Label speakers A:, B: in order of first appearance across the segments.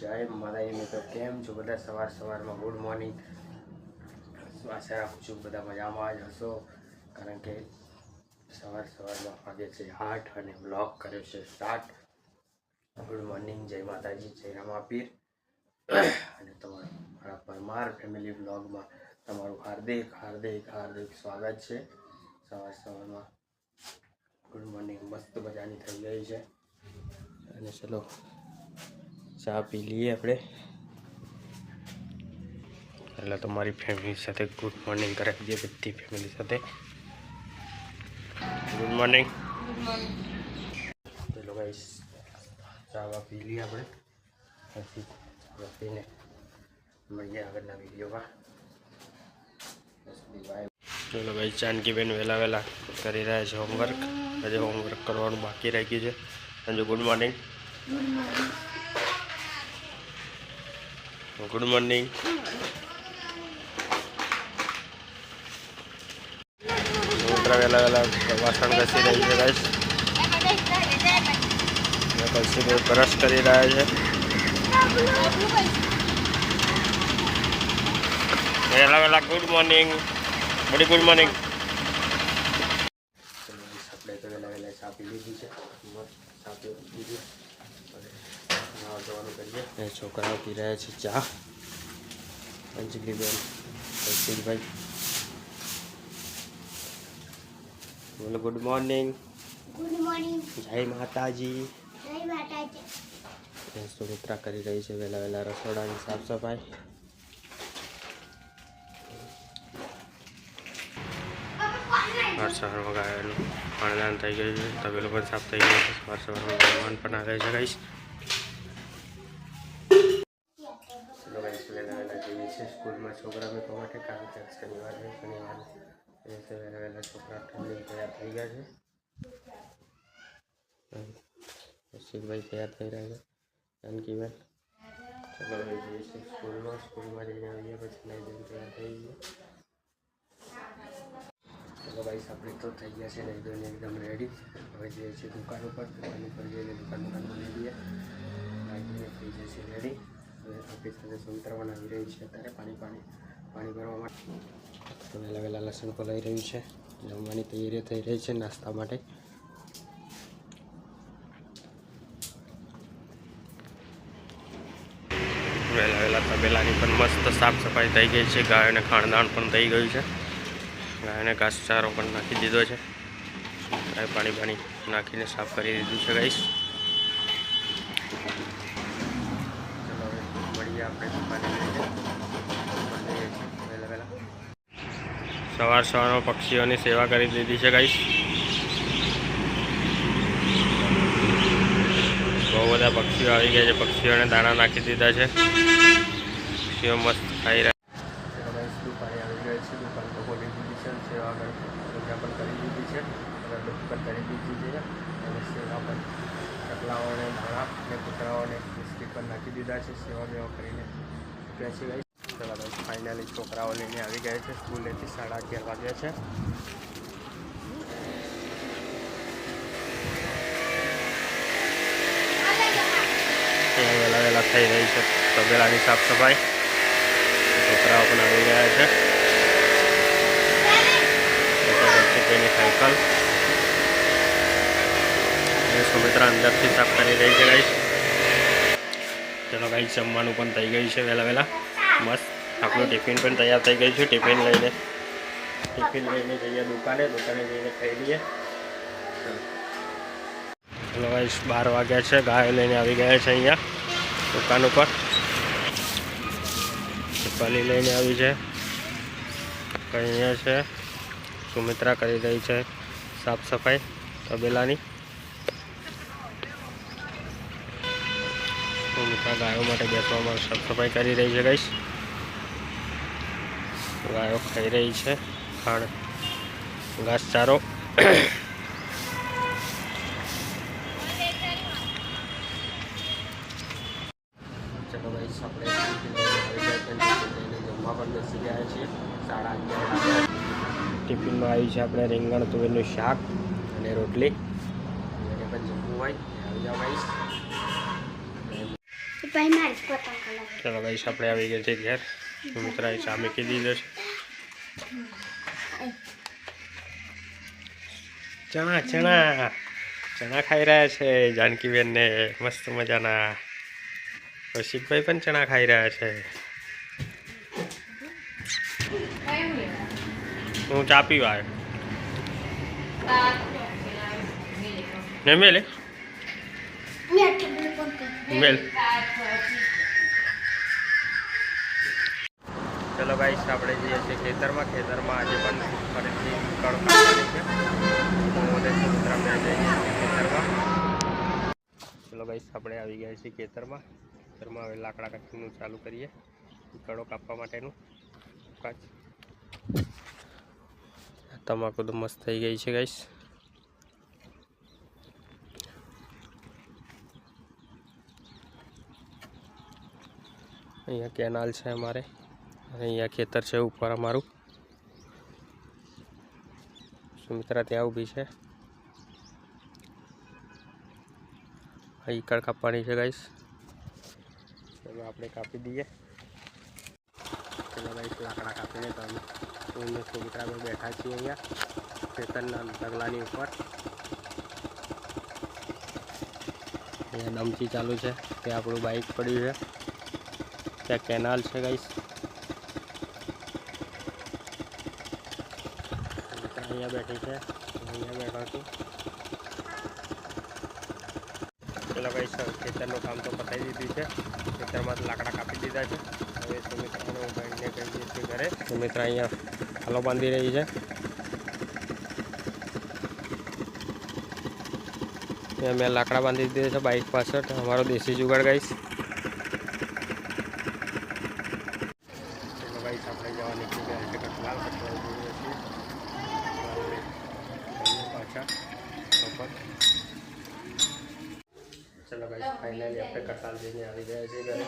A: જય માતાજી મિત્રો, કેમ છો બધા? સવાર સવારમાં ગુડ મોર્નિંગ. આશા રાખું છું બધા મજામાં જ હશો. કારણ કે સવાર સવારમાં વાગે છે આઠ અને બ્લોક કર્યો છે સ્ટાર્ટ ગુડ મોર્નિંગ, જય માતાજી, જય રામાપીર. અને તમારું, મારા પરમાર ફેમિલી બ્લોગમાં તમારું હાર્દિક હાર્દિક હાર્દિક સ્વાગત છે. સવાર સવારમાં ગુડ મોર્નિંગ, મસ્ત મજાની થઈ ગઈ છે. અને ચલો ચા પી લઈએ આપણે. એટલે તમારી ફેમિલી સાથે ગુડ મોર્નિંગ કરાવી દઈએ બધી ફેમિલી સાથે. ગુડ મોર્નિંગ ચલો ગાઈસ ચા વા પી લઈએ આપણે. પછી ચા પીને મળીએ આગળના વિડીયોમાં. ચલો ભાઈ ચાનકીબેન વહેલા વહેલા કરી રહ્યા છે હોમવર્ક આજે હોમવર્ક કરવાનું બાકી રાખ્યું છે. Sanju good morning good morning Sumitra વહેલા વહેલા વાસણ ઘસી રહી છે ગાઈસ કલસી બ્રશ કરી રહ્યા છે વહેલા વહેલા good morning buddy good morning આપણે તો વહેલા લીધી છે અને છોકરાઓ પી રહ્યા છે ચા. અંજલિબેન કૌશિકભાઈ બોલો ગુડ મોર્નિંગ
B: ગુડ મોર્નિંગ
A: જય માતાજી.
B: જય માતાજી.
A: એ સુમિત્રા કરી રહી છે વહેલા વહેલા રસોડાની સાફ સફાઈ. સવાર સવારમાં ગાયનું પાણીદાન થઈ ગયું છે તબેલું પણ સાફ થઈ ગયું છે. સવાર સવારમાં ભગવાન પણ આવે છે ગાઈશ સ્કૂલમાં છોકરા મૂકવા માટે કારણ કે આજ શનિવાર છે શનિવાર એ રીતે વહેલા વહેલા છોકરા ઠંડી તૈયાર થઈ ગયા છે કૌશિકભાઈ તૈયાર થઈ રહ્યા છે જાનકીબેન ચલો હવે જઈએ છીએ સ્કૂલમાં સ્કૂલમાં જઈને આવીએ પછી નહીં જઈને તૈયાર થઈ ગઈએ ચલો ભાઈ આપણે તો થઈ ગયા છે નહીં ધોઈને એકદમ રેડી હવે જઈએ છીએ દુકાન ઉપર દુકાન ઉપર જઈને દુકાન દુકાન બનાવી દઈએ નાખીને થઈ જશે રેડી હવે આપણી સાથે સુમિત્રા આવી રહ્યું છે અત્યારે પાણી પાણી પાણી ભરવા માટે. તો વહેલા વહેલા લસણ પલાઈ રહ્યું છે. જમવાની તૈયારી થઈ રહી છે નાસ્તા માટે. વહેલા તબેલાની પણ મસ્ત સાફ સફાઈ થઈ ગઈ છે. ગાયોને ખાણદાણ પણ થઈ ગયું છે. ગાયોને ઘાસચારો પણ નાખી દીધો છે. ગાય પાણી પાણી નાખીને સાફ કરી દીધું છે ગાઈશ ચલો હવે મળીએ આપણે દુકાને જઈને. મળીએ છીએ વહેલા વહેલા સવાર સવારમાં પક્ષીઓની સેવા કરી દીધી છે ગાઈશ બહુ બધા પક્ષીઓ આવી ગયા છે. પક્ષીઓને દાણા નાખી દીધા છે. પક્ષીઓ મસ્ત ખાઈ રહ્યા દુકાને આવી ગયા છે દુકાન તો ખોલી દીધી છે સેવા કરી પૂજા પણ કરી દીધી છે અગરબત્તી પણ કરી દીધી છે અને સેવા પણ ચકલાઓને દાણા અને કૂતરાઓને બિસ્કીટ પણ નાખી દીધા છે. સેવા બેવા કરીને મૂક્યા છે ફાઇનલી છોકરાઓ લઈને આવી ગયા છે. સ્કૂલેથી સાડા અગિયાર વાગ્યા છે. વહેલા વહેલા થઈ રહી છે. તબેલાની સાફ સફાઈ છોકરાઓ પણ આવી ગયા છે. સાયકલ. સુમિત્રા અંદરથી સાફ કરી રહી છે ગાઈશ ચલો ગાઈશ જમવાનું પણ થઈ ગયું છે વહેલા વહેલા. મસ્ત. આપણું ટિફિન પણ તૈયાર થઈ ગયું છે. ટિફિન લઈને ટિફિન લઈને જઈએ દુકાને. દુકાને જઈને ખાઈ લઈએ. ચલો ભાઈ બાર વાગ્યા છે. ગાયો લઈને આવી ગયા છે અહીંયા દુકાન ઉપર. પાલી લઈને આવી છે. અહીંયા છે. સુમિત્રા કરી રહી છે સાફ સફાઈ તબેલાની. સુમિત્રા ગાયો માટે બેસવામાં સાફ સફાઈ કરી રહી છે ગાઈશ ગાયો ખાઈ રહી છે. ખાણ ઘાસચારો ચાલો આપણે જમવા પણ બેસી ગયા છીએ. સાડા અગિયાર ટિફિનમાં આવ્યું છે આપણે રીંગણ, તુવેરનું શાક અને રોટલી. જેને પણ જમવું હોય. આવી જાઓ ચલો ગાઈસ આપણે આવી ગયા છે ઘેર. સુમિત્રાએ સામે કીધી જશે ચણા ચણા. ચણા ખાઈ રહ્યા છે જાનકીબેનને. મસ્ત મજાના. કૌશિકભાઈ પણ ચણા ખાઈ રહ્યા છે. હું ચા પીવા આવ્યો. ને મેલે? મેલ ચલો ગાઈસ આપણે જઈએ છીએ ખેતરમાં ખેતરમાં આજે પણ ફરીથી છે. હું ખેતરમાં. ચલો ગાઈસ આપણે આવી ગયા છીએ ખેતરમાં. ખેતરમાં હવે લાકડા કાપીનું ચાલુ કરીએ. કડો કાપવા માટેનું. કાચ. તમાકુ તો મસ્ત થઈ ગઈ છે ગાઈસ અહીંયા કેનાલ છે અમારે. અહીંયા ખેતર છે ઉપર અમારું. સુમિત્રા ત્યાં ઊભી છે. અહીં કડ કાપવાની છે ગાઈસ એમાં આપણે કાપી દઈએ. ગાઈસ લાકડા કાપીને તો અમે સુમિત્રા બેઠા છીએ અહીંયા ખેતરના ઢગલાની ઉપર. અહીંયા ડમચી ચાલુ છે. તે આપણું બાઇક પડ્યું છે. ત્યાં કેનાલ છે ગાઈસ અહીંયા બેઠી છે હું અહીંયા બેઠો છું ચલો ગાઈસ હવે ખેતરનું કામ તો પતાવી દીધું છે ખેતરમાં તો લાકડા કાપી દીધા છે હવે સુમિત્રાને હું ભાઈને કહી દઈએ છીએ ઘરે સુમિત્રા અહીંયા હાલો બાંધી રહી છે અહીંયા મેં લાકડા બાંધી દીધા છે બાઇક પાછળ અમારો દેશી જુગાડ ગાઈશ ચલો ગાઈસ આપણે જવા નીકળી ગયા છે કટલાલ કટલાલ જઈએ છીએ હવે જઈએ પાછા ઉપર ચલો ગાઈસ ફાઇનલી આપણે કટલાલ જઈને આવી ગયા છીએ ઘરે.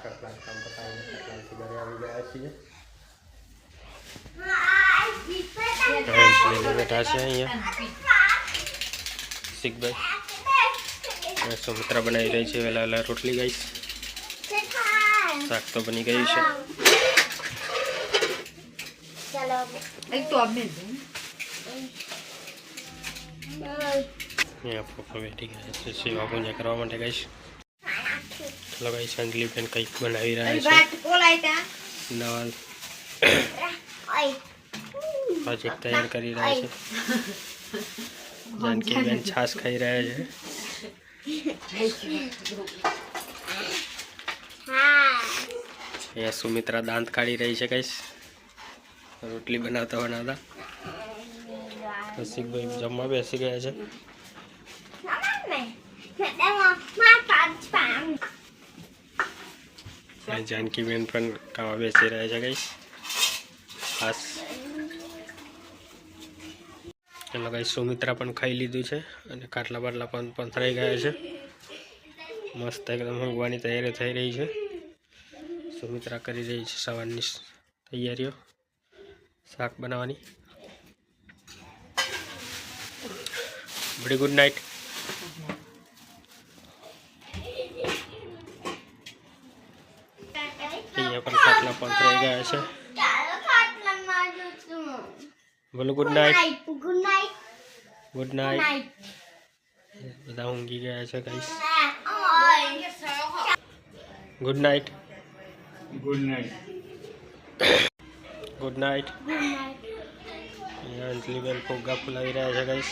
A: કટલાલ કામ પતાવીને કટલાલથી ઘરે આવી ગયા છીએ. બેઠા છે અહીંયા. શીખભાઈ. સુમિત્રા બનાવી રહી છે. વહેલા વહેલા રોટલી ગાઈશ. શાક તો બની ગયું છે.
B: ચાલો.
C: એક તો અમે
A: અહીંયા પપ્પા બેઠી ગયા છે સેવા પૂજા કરવા માટે ગાઈશ ચલો ગાઈશ અંજલી બેન કંઈક બનાવી રહ્યા છે
C: વાત બોલાય તા
A: નવા
B: ઓય
A: પ્રોજેક્ટ તૈયાર કરી રહ્યા છે જાનકી બેન છાશ ખાઈ રહ્યા છે
B: હા
A: અહીંયા સુમિત્રા દાંત કાઢી રહી છે ગાઈશ રોટલી બનાવતા બનાવતા રસિકભાઈ જમવા બેસી ગયા છે જાનકી બેન પણ ખાવા બેસી રહ્યા છે ગાઈશ ખાસ. એમાં કઈ સુમિત્રા પણ ખાઈ લીધું છે અને કાટલા બાટલા પણ પંથરાઈ ગયા છે. મસ્ત એકદમ ઊંઘવાની તૈયારી થઈ રહી છે. સુમિત્રા કરી રહી છે સવારની તૈયારીઓ. શાક બનાવવાની. બડી ગુડ નાઇટ અહીંયા પણ ગયા છે. બોલો good night
B: good night
A: good night બધા ઊંઘી ગયા છે guys good night
D: good night
A: good night અહીંયા અંજલીબેન ફુગ્ગા ફુલાવી રહ્યા છે ગાઈસ